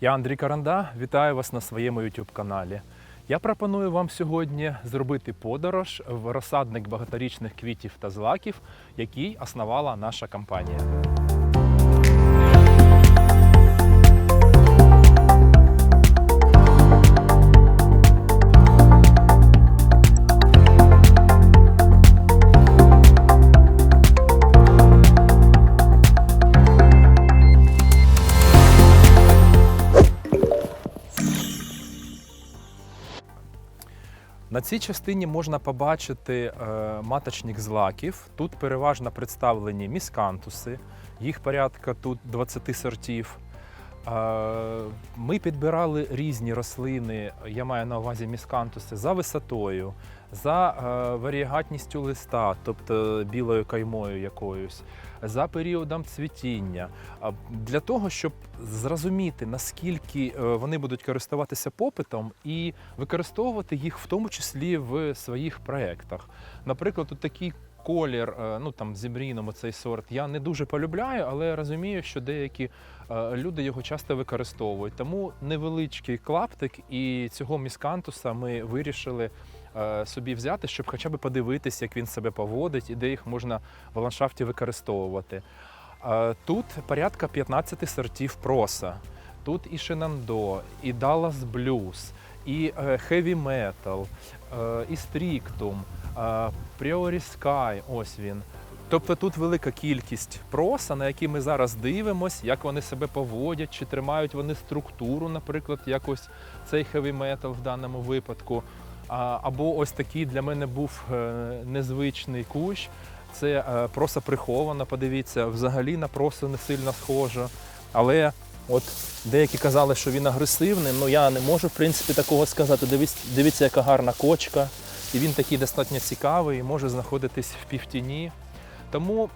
Я Андрій Каранда, вітаю вас на своєму YouTube каналі. Я пропоную вам сьогодні зробити подорож в розсадник багаторічних квітів та злаків, який основала наша компанія. На цій частині можна побачити е, маточник злаків. Тут переважно представлені міскантуси, їх порядка тут 20 сортів. Е, Ми підбирали різні рослини, я маю на увазі міскантуси, за висотою, за е, варієгатністю листа, тобто білою каймою якоюсь, за періодом цвітіння. Для того, щоб зрозуміти, наскільки е, вони будуть користуватися попитом і використовувати їх в тому числі в своїх проєктах. Наприклад, от такий колір, е, ну там зімріном цей сорт, я не дуже полюбляю, але розумію, що деякі люди його часто використовують. Тому невеличкий клаптик і цього міскантуса ми вирішили собі взяти, щоб хоча б подивитись, як він себе поводить і де їх можна в ландшафті використовувати. Е, Тут порядка 15 сортів проса. Тут і Shenandoah, і Dallas Blues, і е, Heavy Metal, е, і Strictum, е, Priori Sky, ось він. Тобто тут велика кількість проса, на які ми зараз дивимося, як вони себе поводять, чи тримають вони структуру, наприклад, якось цей heavy metal в даному випадку. Або ось такий для мене був е, незвичний кущ. Це е, проса прихована, подивіться, взагалі на просу не сильно схожа. Але от деякі казали, що він агресивний, ну я не можу в принципі такого сказати. Дивіться, дивіться, яка гарна кочка. І він такий достатньо цікавий, може знаходитись в півтіні. Тому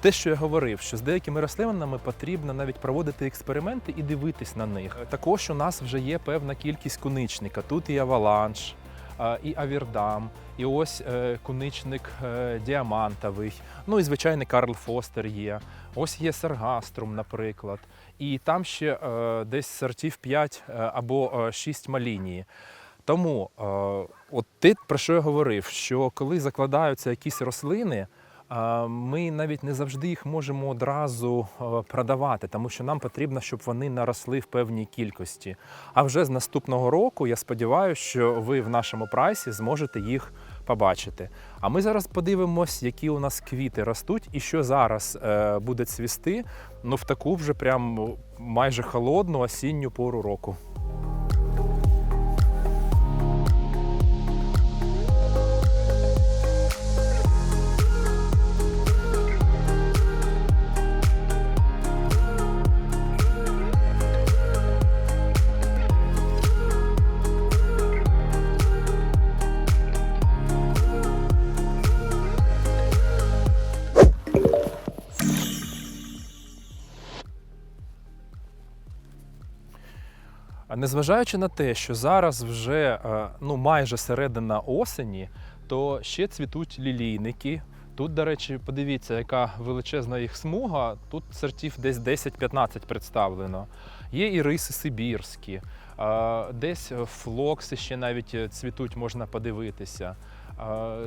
те, що я говорив, що з деякими рослинами потрібно навіть проводити експерименти і дивитись на них. Також у нас вже є певна кількість куничника. Тут і аваланш, е, і авірдам, і ось е, куничник е, діамантовий. Ну і звичайний Карл Фостер є. Ось є саргаструм, наприклад. І там ще е, десь сортів 5 е, або е, 6 малінії. Тому, е, от ти про що я говорив, що коли закладаються якісь рослини, е, ми навіть не завжди їх можемо одразу е, продавати, тому що нам потрібно, щоб вони наросли в певній кількості. А вже з наступного року я сподіваюся, що ви в нашому прайсі зможете їх побачити. А ми зараз подивимось, які у нас квіти ростуть і що зараз е, буде цвісти ну, в таку вже прям майже холодну осінню пору року. Незважаючи на те, що зараз вже е, ну, майже середина осені, то ще цвітуть лілійники. Тут, до речі, подивіться, яка величезна їх смуга. Тут сортів десь 10-15 представлено. Є і риси сибірські, е, десь флокси ще навіть е, цвітуть, можна подивитися.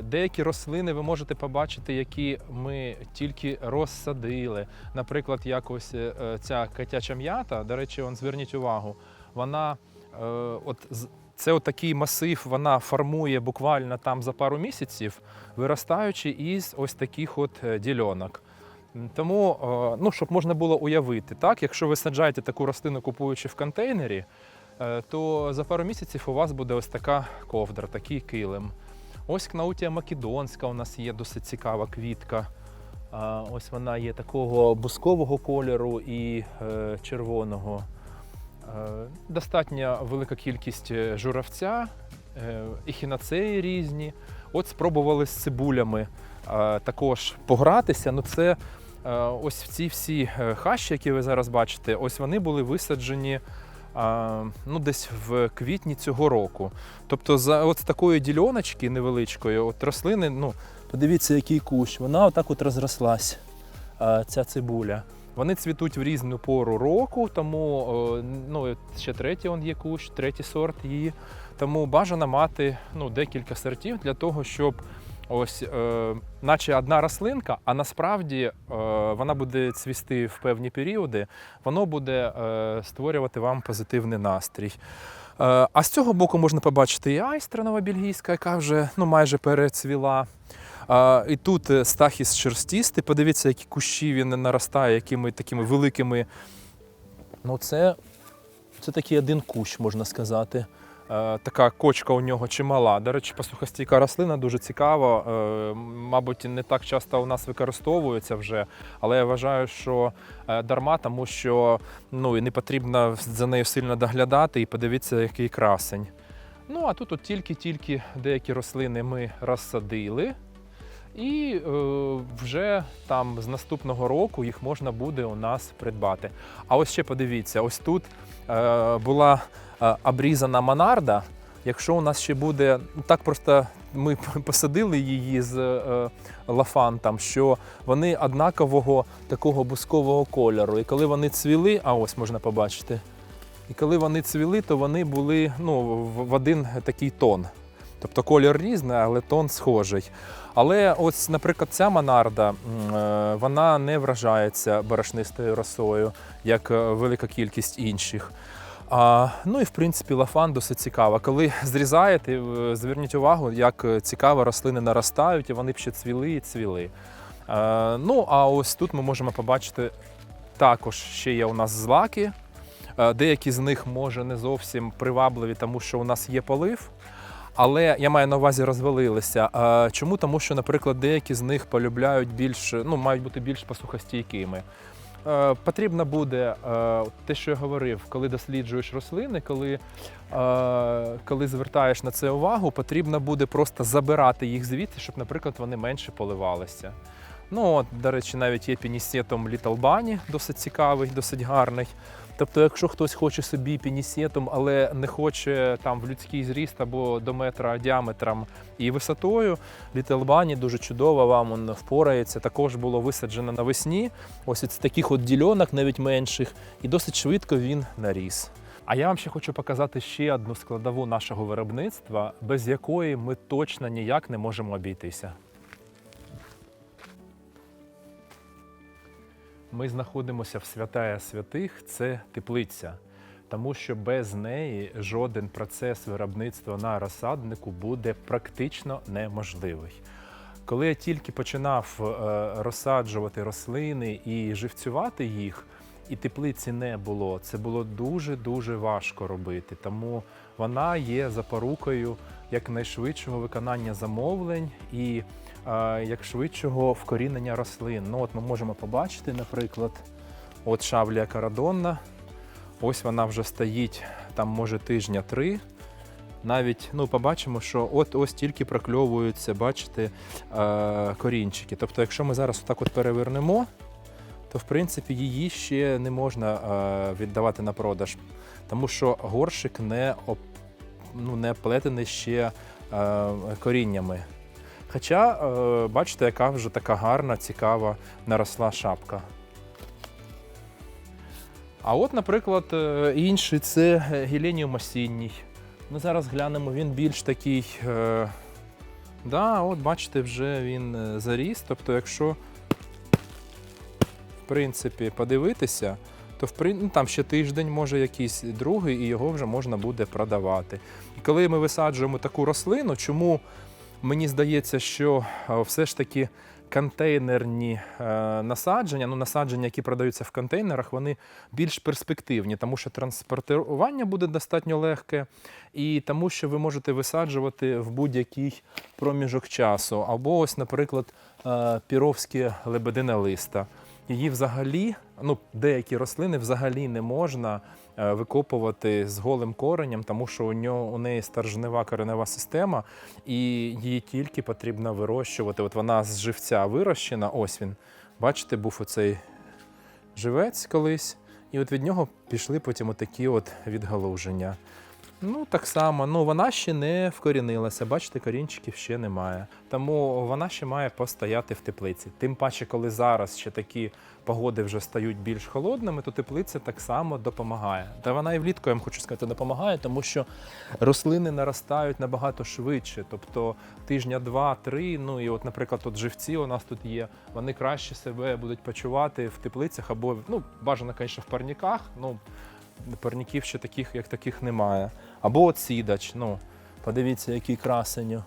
Деякі рослини ви можете побачити, які ми тільки розсадили. Наприклад, якось ця котяча м'ята, до речі, он, зверніть увагу, вона е, от це от такий масив, вона формує буквально там за пару місяців, виростаючи із ось таких от е, дільонок. Тому, е, ну, щоб можна було уявити, так, якщо ви саджаєте таку рослину, купуючи в контейнері, то за пару місяців у вас буде ось така ковдра, такий килим. Ось кнаутія македонська у нас є досить цікава квітка. Ось вона є такого бускового кольору і червоного. Е, Достатньо велика кількість е, журавця, ехінацеї різні. От спробували з цибулями е, також погратися. Ну це ось ці всі хащі, які ви зараз бачите, ось вони були висаджені ну, десь в квітні цього року. Тобто, за от такої дільоночки невеличкої, от рослини, ну, подивіться, який кущ, вона отак от розрослась, ця цибуля. Вони цвітуть в різну пору року, тому ну, ще третій он є кущ, третій сорт її. Тому бажано мати ну, декілька сортів для того, щоб ось, е, наче одна рослинка, а насправді е, вона буде цвісти в певні періоди, воно буде е, створювати вам позитивний настрій. Е, А з цього боку можна побачити і айстра новобельгійська, яка вже ну, майже перецвіла. А, і тут е, стахіс шерстістий. Подивіться, які кущі він наростає, якими такими великими. Ну, це, це такий один кущ, можна сказати. Е, така кочка у нього чимала. До речі, посухостійка рослина дуже цікава. Е, мабуть, не так часто у нас використовується вже, але я вважаю, що дарма, тому що ну, і не потрібно за нею сильно доглядати. І подивіться, який красень. Ну, а тут от тільки-тільки деякі рослини ми розсадили. І е, вже там з наступного року їх можна буде у нас придбати. А ось ще подивіться, ось тут е, була е, обрізана монарда. Якщо у нас ще буде, ну так просто ми посадили її з е, лафантом, що вони однакового такого бускового кольору. І коли вони цвіли, а ось можна побачити. І коли вони цвіли, то вони були ну, в в один такий тон. Тобто колір різний, але тон схожий. Але ось, наприклад, ця монарда, е, вона не вражається борошнистою росою, як е, велика кількість інших. А, ну і в принципі лафан досить цікава. Коли зрізаєте, е, зверніть увагу, як цікаво рослини наростають, і вони б ще цвіли і цвіли. Е, ну, а ось тут ми можемо побачити також ще є у нас злаки. Деякі з них може не зовсім привабливі, тому що у нас є полив. Але я маю на увазі розвалилися. Чому? Тому що, наприклад, деякі з них полюбляють більш, ну, мають бути більш посухостійкими. Е, Потрібно буде е, те, що я говорив, коли досліджуєш рослини, коли, е, коли звертаєш на це увагу, потрібно буде просто забирати їх звідти, щоб, наприклад, вони менше поливалися. Ну, от, до речі, навіть є пінісетом Little Bunny, досить цікавий, досить гарний. Тобто, якщо хтось хоче собі пінісетом, але не хоче там в людський зріст або до метра діаметром і висотою, Bunny дуже чудово вам он впорається. Також було висаджено навесні. Ось з таких от дільонок, навіть менших, і досить швидко він наріс. А я вам ще хочу показати ще одну складову нашого виробництва, без якої ми точно ніяк не можемо обійтися. Ми знаходимося в святая святих, це теплиця, тому що без неї жоден процес виробництва на розсаднику буде практично неможливий. Коли я тільки починав е, розсаджувати рослини і живцювати їх, і теплиці не було, це було дуже-дуже важко робити. Тому вона є запорукою якнайшвидшого виконання замовлень і як швидшого вкорінення рослин. Ну, от ми можемо побачити, наприклад, от шавлія карадонна. Ось вона вже стоїть там, може, тижня три. Навіть ну, побачимо, що от ось тільки прокльовуються, бачите, е, корінчики. Тобто, якщо ми зараз отак от перевернемо, то в принципі її ще не можна е, віддавати на продаж, тому що горшик не, ну, не оплетений ще е, коріннями. Хоча, е, бачите, яка вже така гарна, цікава наросла шапка. А от, наприклад, е, інший це геленіум осінній. Ми зараз глянемо, він більш такий. Е, да, от бачите, вже він заріс. Тобто, якщо в принципі подивитися, то в ну, там ще тиждень, може якийсь другий, і його вже можна буде продавати. І коли ми висаджуємо таку рослину, чому мені здається, що е, все ж таки контейнерні е, насадження, ну насадження, які продаються в контейнерах, вони більш перспективні, тому що транспортування буде достатньо легке, і тому, що ви можете висаджувати в будь-який проміжок часу. Або ось, наприклад, е, піровське лебедине листа. Її взагалі, ну деякі рослини взагалі не можна е, викопувати з голим коренем, тому що у нього у неї старжнева коренева система, і її тільки потрібно вирощувати. От вона з живця вирощена. Ось він. Бачите, був оцей живець колись, і от від нього пішли потім отакі от відгалуження. Ну, так само, ну вона ще не вкорінилася, бачите, корінчиків ще немає. Тому вона ще має постояти в теплиці. Тим паче, коли зараз ще такі погоди вже стають більш холодними, то теплиця так само допомагає. Та вона і влітку, я вам хочу сказати, допомагає, тому що рослини наростають набагато швидше. Тобто тижня два-три. Ну і от, наприклад, от живці у нас тут є, вони краще себе будуть почувати в теплицях або ну, бажано, звісно, в парніках. Ну, парніків ще таких, як таких немає. Або от сідач. Ну, подивіться, який красень.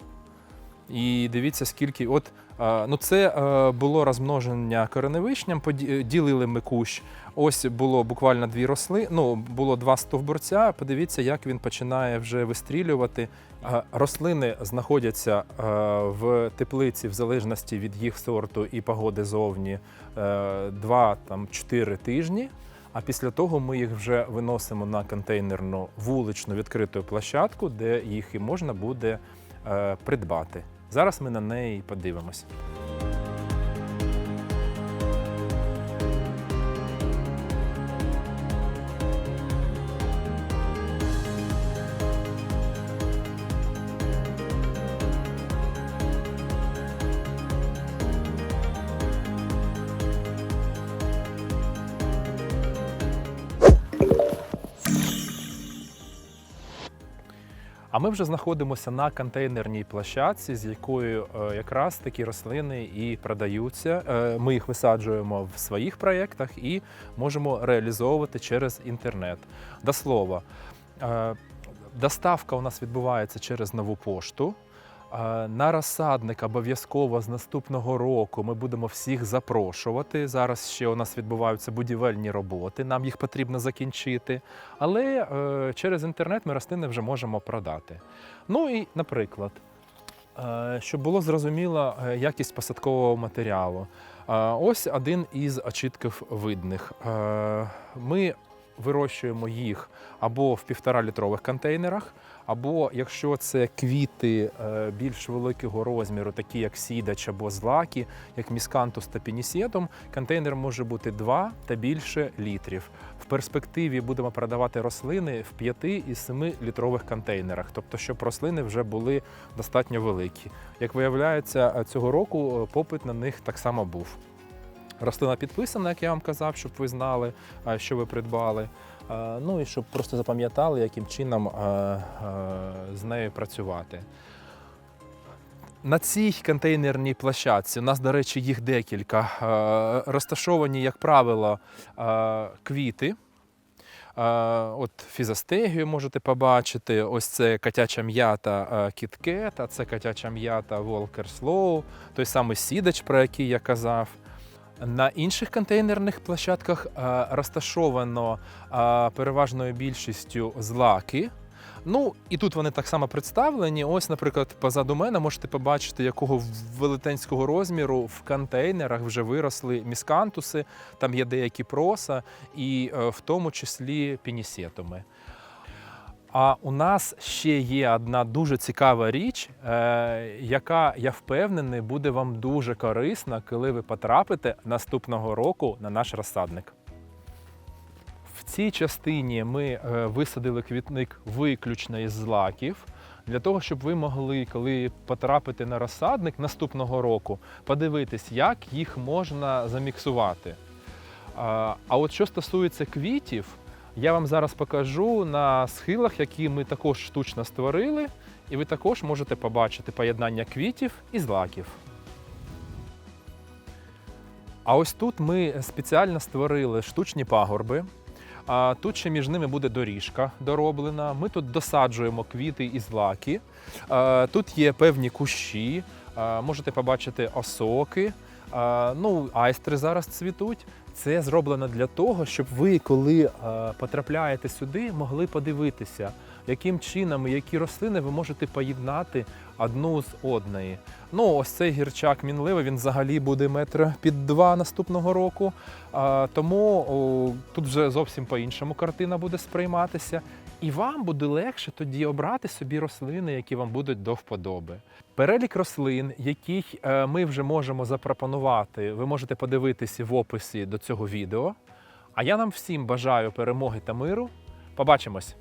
І дивіться, скільки. От, е, ну це е, було розмноження кореневишням, поді- ділили ми кущ. Ось було буквально дві росли, ну було два стовбурця. Подивіться, як він починає вже вистрілювати. Е, Рослини знаходяться е, в теплиці в залежності від їх сорту і погоди зовні 2-4 тижні. А після того ми їх вже виносимо на контейнерну вуличну відкриту площадку, де їх і можна буде е, придбати. Зараз ми на неї подивимось. А ми вже знаходимося на контейнерній площадці, з якою е, якраз такі рослини і продаються. Е, Ми їх висаджуємо в своїх проєктах і можемо реалізовувати через інтернет. До слова, е, доставка у нас відбувається через нову пошту. На розсадник обов'язково з наступного року ми будемо всіх запрошувати. Зараз ще у нас відбуваються будівельні роботи, нам їх потрібно закінчити. Але е, через інтернет ми рослини вже можемо продати. Ну і, наприклад, е, щоб було зрозуміло е, якість посадкового матеріалу. Ось один із очітків видних. Ми вирощуємо їх або в півтора-літрових контейнерах, або якщо це квіти е, більш великого розміру, такі як сідач або злаки, як міскантус та пінісетум, контейнер може бути 2 та більше літрів. В перспективі будемо продавати рослини в 5 і 7 літрових контейнерах, тобто щоб рослини вже були достатньо великі. Як виявляється, е, цього року е, попит на них так само був. Рослина підписана, як я вам казав, щоб ви знали, що ви придбали. Е, Ну і щоб просто запам'ятали, яким чином е, е, з нею працювати. На цій контейнерній площадці у нас, до речі, їх декілька. Розташовані, як правило, квіти. От фізостегію можете побачити. Ось це котяча м'ята кіткет, а це котяча м'ята Волкер Слоу, той самий сідач, про який я казав. На інших контейнерних площадках е, розташовано е, переважною більшістю злаки. Ну і тут вони так само представлені. Ось, наприклад, позаду мене можете побачити, якого велетенського розміру в контейнерах вже виросли міскантуси. Там є деякі проса, і е, в тому числі пінісетуми. А у нас ще є одна дуже цікава річ, е, яка, я впевнений, буде вам дуже корисна, коли ви потрапите наступного року на наш розсадник. В цій частині ми е, висадили квітник виключно із злаків, для того, щоб ви могли, коли потрапите на розсадник наступного року, подивитись, як їх можна заміксувати. А от що стосується квітів, я вам зараз покажу на схилах, які ми також штучно створили, і ви також можете побачити поєднання квітів і злаків. А ось тут ми спеціально створили штучні пагорби. А тут ще між ними буде доріжка дороблена. Ми тут досаджуємо квіти і злаки. Тут є певні кущі, можете побачити осоки. Ну, айстри зараз цвітуть. Це зроблено для того, щоб ви, коли е, потрапляєте сюди, могли подивитися, яким чином і які рослини ви можете поєднати одну з одної. Ну, ось цей гірчак мінливий, він взагалі буде метр під два наступного року. Тому тут вже зовсім по-іншому картина буде сприйматися. І вам буде легше тоді обрати собі рослини, які вам будуть до вподоби. Перелік рослин, яких е, ми вже можемо запропонувати, ви можете подивитися в описі до цього відео. А я нам всім бажаю перемоги та миру. Побачимось!